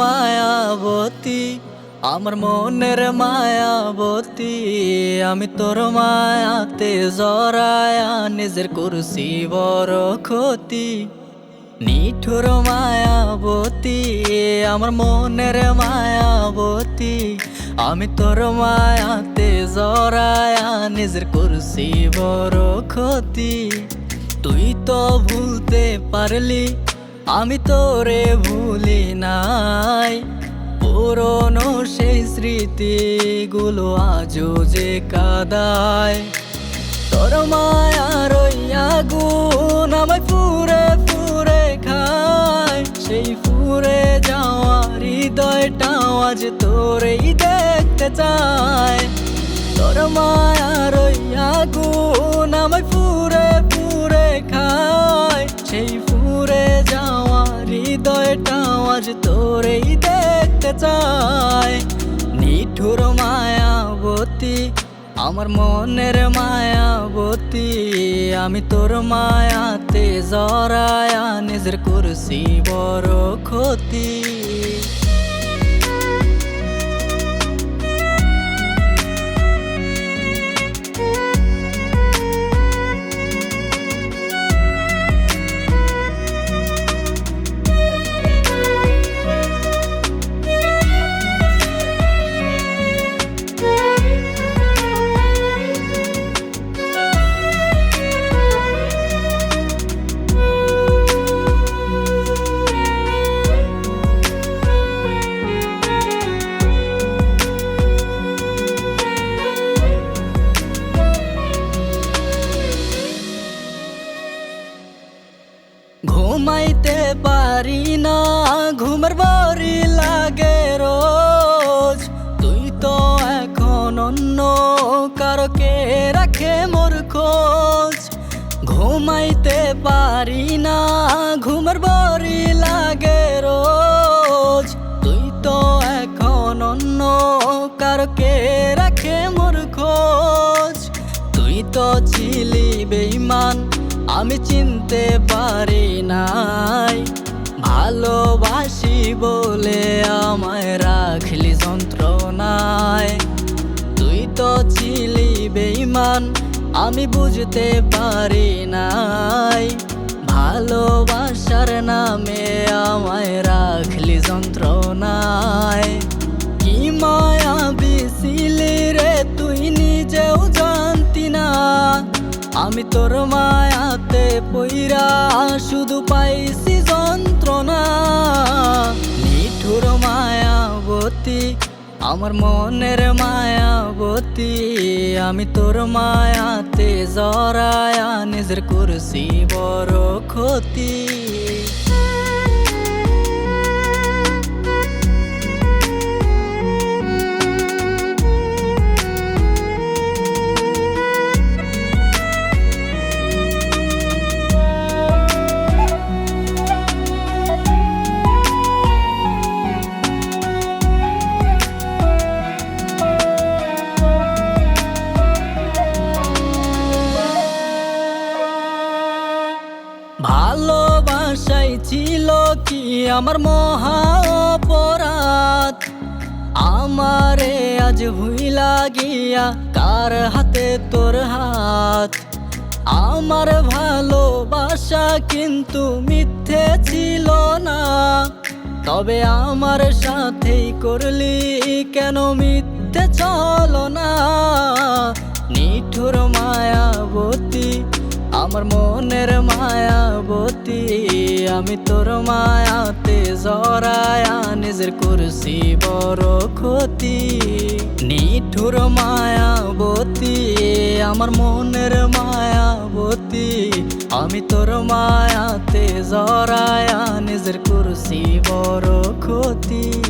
মায়াবতী, আমার মনের মায়াবতী, আমি তোর মায়াতে জরায়া নিজের কুরসি বড় ক্ষতি। নিঠুর মায়াবতী, আমার মনের মায়াবতী, আমি তোর মায়াতে জরায়া নিজের কুরসি বড় ক্ষতি। তুই তো ভুলতে পারলি আমি তোরে ভুলি নাই। পুরনো সেই স্মৃতিগুলো আজও যে কাদায়। তোর মায়ার আগুন আমায় ফুরে ফুরে খায়। সেই ফুরে যাওয়া হৃদয়টাও আজ তোরেই দেখতে চায়। তোর মায়ার আগুন আমায় ফুরে ফুরে খায়। সেই আজ তোরেই দেখতে চায় নিঠুর মায়াবতী, আমার মনের মায়াবতী। আমি তোর মায়াতে জরায়া নিজের করছি বড় ক্ষতি। পারি না, ঘুমের বাড়ি লাগে রোজ। তুই তো এখন অন্য কারকে রাখে মোর খোঁজ। তুই তো ছিলি বেইমান আমি চিনতে পারি নাই। ভালোবাসি বলে আমায় রাখলি যন্ত্রণায়। তুই তো ছিলি বেইমান আমি বুঝতে পারি নাই। ভালোবাসার নামে আমায় রাখলি যন্ত্রণায়। কি মায়া বিছিলি রে তুই নিজেও জানতি না। আমি তোর মায়াতে পইরা শুধু পাইছি যন্ত্রণা। নিঠুর মায়াবতী, আমার মনের মায়াবতী, আমি তোর মায়াতে জরায়া নিজের কুরসি বড় ক্ষতি। কি আমার মহা অপরাধ আমারে আজ ভুইলা গিয়া কার হাতে তোর হাত? আমার ভালোবাসা কিন্তু মিথ্যে ছিল না। তবে আমার সাথেই করলি কেন মিথ্যে চলো না? আমি তোর মায়াতে জরায়া নিজের কুরসি বড় ক্ষতি। নিঠুর মায়াবতী, আমার মনের মায়াবতী। আমি তোর মায়াতে জরায়া নিজের কুরসি বড় ক্ষতি।